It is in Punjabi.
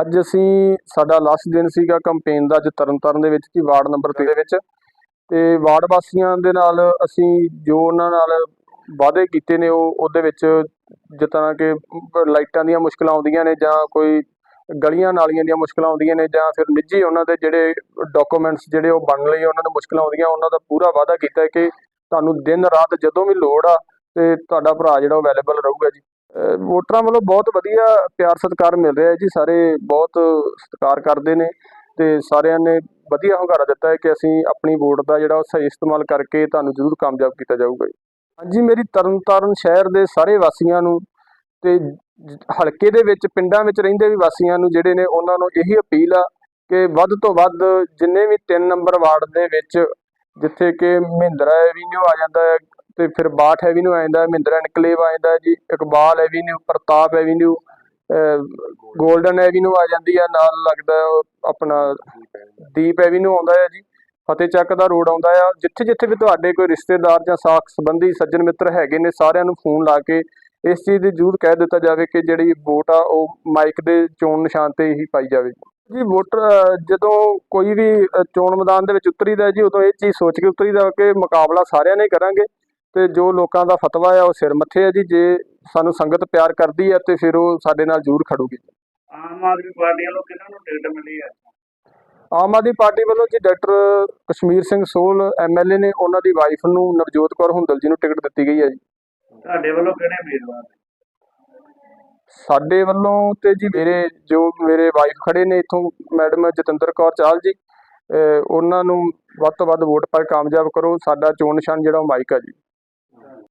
ਅੱਜ ਅਸੀਂ, ਸਾਡਾ ਲਾਸਟ ਦਿਨ ਸੀਗਾ ਕੈਂਪੇਨ ਦਾ ਅੱਜ ਤਰਨਤਾਰਨ ਦੇ ਵਿੱਚ ਕੀ ਵਾਰਡ ਨੰਬਰ 3 ਦੇ ਵਿੱਚ। ਤੇ ਵਾਰਡ ਵਾਸੀਆਂ ਦੇ ਨਾਲ ਅਸੀਂ ਜੋ ਉਹਨਾਂ ਨਾਲ ਵਾਅਦੇ ਕੀਤੇ ਨੇ, ਉਹ, ਉਹਦੇ ਵਿੱਚ ਜਿਸ ਤਰ੍ਹਾਂ ਕਿ ਲਾਈਟਾਂ ਦੀਆਂ ਮੁਸ਼ਕਲਾਂ ਆਉਂਦੀਆਂ ਨੇ ਜਾਂ ਕੋਈ ਗਲੀਆਂ ਨਾਲੀਆਂ ਦੀਆਂ ਮੁਸ਼ਕਲਾਂ ਆਉਂਦੀਆਂ ਨੇ ਜਾਂ ਫਿਰ ਨਿੱਜੀ ਉਹਨਾਂ ਦੇ ਜਿਹੜੇ ਡਾਕੂਮੈਂਟਸ ਜਿਹੜੇ ਉਹ ਬਣਨ ਲਈ ਉਹਨਾਂ ਨੂੰ ਮੁਸ਼ਕਲਾਂ ਆਉਂਦੀਆਂ, ਉਹਨਾਂ ਦਾ ਪੂਰਾ ਵਾਅਦਾ ਕੀਤਾ ਕਿ ਤੁਹਾਨੂੰ ਦਿਨ ਰਾਤ ਜਦੋਂ ਵੀ ਲੋੜ ਆ ਤੇ ਤੁਹਾਡਾ ਭਰਾ ਜਿਹੜਾ ਅਵੇਲੇਬਲ ਰਹੂਗਾ ਜੀ। ਵੋਟਰਾਂ ਵੱਲੋਂ ਬਹੁਤ ਵਧੀਆ ਪਿਆਰ ਸਤਿਕਾਰ ਮਿਲ ਰਿਹਾ ਹੈ ਜੀ। ਸਾਰੇ ਬਹੁਤ ਸਤਿਕਾਰ ਕਰਦੇ ਨੇ ਤੇ ਸਾਰਿਆਂ ਨੇ ਵਧੀਆ ਹੁੰਗਾਰਾ ਦਿੱਤਾ ਹੈ ਕਿ ਅਸੀਂ ਆਪਣੀ ਵੋਟ ਦਾ ਜਿਹੜਾ ਉਹ ਸਹੀ ਇਸਤੇਮਾਲ ਕਰਕੇ ਤੁਹਾਨੂੰ ਜ਼ਰੂਰ ਕਾਮਯਾਬ ਕੀਤਾ ਜਾਊਗਾ। ਜੀ ਹਾਂਜੀ, ਮੇਰੀ ਤਰਨਤਾਰਨ ਸ਼ਹਿਰ ਦੇ ਸਾਰੇ ਵਾਸੀਆਂ ਨੂੰ ਤੇ ਹਲਕੇ ਦੇ ਵਿੱਚ, ਪਿੰਡਾਂ ਵਿੱਚ ਰਹਿੰਦੇ ਵੀ ਵਾਸੀਆਂ ਨੂੰ ਜਿਹੜੇ ਨੇ ਉਹਨਾਂ ਨੂੰ ਇਹੀ ਅਪੀਲ ਆ ਕਿ ਵੱਧ ਤੋਂ ਵੱਧ ਜਿੰਨੇ ਵੀ 3 ਨੰਬਰ ਵਾਰਡ ਦੇ ਵਿੱਚ ਜਿੱਥੇ ਕਿ ਮਹਿੰਦਰਾ ਐਵੀਨਿਊ ਆ ਜਾਂਦਾ ਹੈ ਤੇ ਫਿਰ ਬਾਠ ਐਵੀਨਿਊ ਆ ਜਾਂਦਾ ਹੈ ਮਹਿੰਦਰਾ ਇਨਕਲੇਵ ਆ ਜਾਂਦਾ ਜੀ, Iqbal avenue Pratap avenue golden avenue ਆ ਜਾਂਦੀ ਆ, ਨਾਲ ਲੱਗਦਾ ਆਪਣਾ ਦੀਪ ਐਵੀਨਿਊ ਆਉਂਦਾ ਹੈ ਜੀ, ਫਤਿਹ ਚੱਕ ਦਾ ਰੋਡ ਆਉਂਦਾ ਆ ਜਿੱਥੇ ਜਿੱਥੇ ਵੀ ਤੁਹਾਡੇ ਕੋਈ ਰਿਸ਼ਤੇਦਾਰ ਜਾਂ ਸਾਖ ਸੰਬੰਧੀ ਸੱਜਣ ਮਿੱਤਰ ਹੈਗੇ ਨੇ, ਸਾਰਿਆਂ ਨੂੰ ਫੋਨ ਲਾ ਕੇ ਇਸ ਚੀਜ਼ ਦੀ ਜ਼ਰੂਰ ਕਹਿ ਦਿੱਤਾ ਜਾਵੇ ਕਿ ਜਿਹੜੀ ਵੋਟ ਆ, ਉਹ ਮਾਈਕ ਦੇ ਚੋਣ ਨਿਸ਼ਾਨ ਤੇ ਹੀ ਪਾਈ ਜਾਵੇ। ਜੀ ਵੋਟਰ ਜਦੋਂ ਕੋਈ ਵੀ ਚੋਣ ਮੈਦਾਨ ਦੇ ਵਿੱਚ ਉਤਰੀਦਾ ਜੀ, ਉਦੋਂ ਇਹ ਚੀਜ਼ ਸੋਚ ਕੇ ਉਤਰੀਦਾ ਕਿ ਮੁਕਾਬਲਾ ਸਾਰਿਆਂ ਨੇ ਕਰਾਂਗੇ। ਤੇ ਜੋ ਲੋਕਾਂ ਦਾ ਫਤਵਾ ਆ ਉਹ ਸਿਰ ਮੱਥੇ ਆ ਜੀ। ਜੇ ਸਾਨੂੰ ਸੰਗਤ ਪਿਆਰ ਕਰਦੀ ਹੈ ਤੇ ਫਿਰ ਉਹ ਸਾਡੇ ਨਾਲ ਜ਼ਰੂਰ ਖੜੂਗੀ। ਆਮ ਆਦਮੀ ਪਾਰਟੀ ਵੱਲੋਂ ਕਿਹਨਾਂ ਨੂੰ ਟਿਕਟ ਮਿਲੀ ਹੈ? ਆਮ ਆਦਮੀ ਪਾਰਟੀ ਵੱਲੋਂ ਜੀ ਡਾਕਟਰ ਕਸ਼ਮੀਰ ਸਿੰਘ ਸੋਲ ਐਮਐਲਏ ਨੇ ਉਹਨਾਂ ਦੀ ਵਾਈਫ ਨੂੰ ਨਵਜੋਤ ਕੌਰ ਹੁੰਦਲ ਜੀ ਨੂੰ ਟਿਕਟ ਦਿੱਤੀ ਗਈ ਹੈ ਜੀ। ਤੁਹਾਡੇ ਵੱਲੋਂ ਕਿਹੜੇ ਉਮੀਦਵਾਰ ਸਾਡੇ ਵੱਲੋਂ ਤੇ ਜੀ ਮੇਰੇ ਜੋ ਮੇਰੇ ਵਾਈਫ ਖੜੇ ਨੇ ਇਥੋਂ ਮੈਡਮ ਜਤਿੰਦਰ ਕੌਰ ਚਾਹਲ ਜੀ ਉਹਨਾਂ ਨੂੰ ਵੱਧ ਤੋਂ ਵੱਧ ਵੋਟ ਪਾ ਕੇ ਕਾਮਯਾਬ ਕਰੋ। ਸਾਡਾ ਚੋਣ ਨਿਸ਼ਾਨ ਜਿਹੜਾ ਉਹ ਮਾਈਕ ਆ ਜੀ।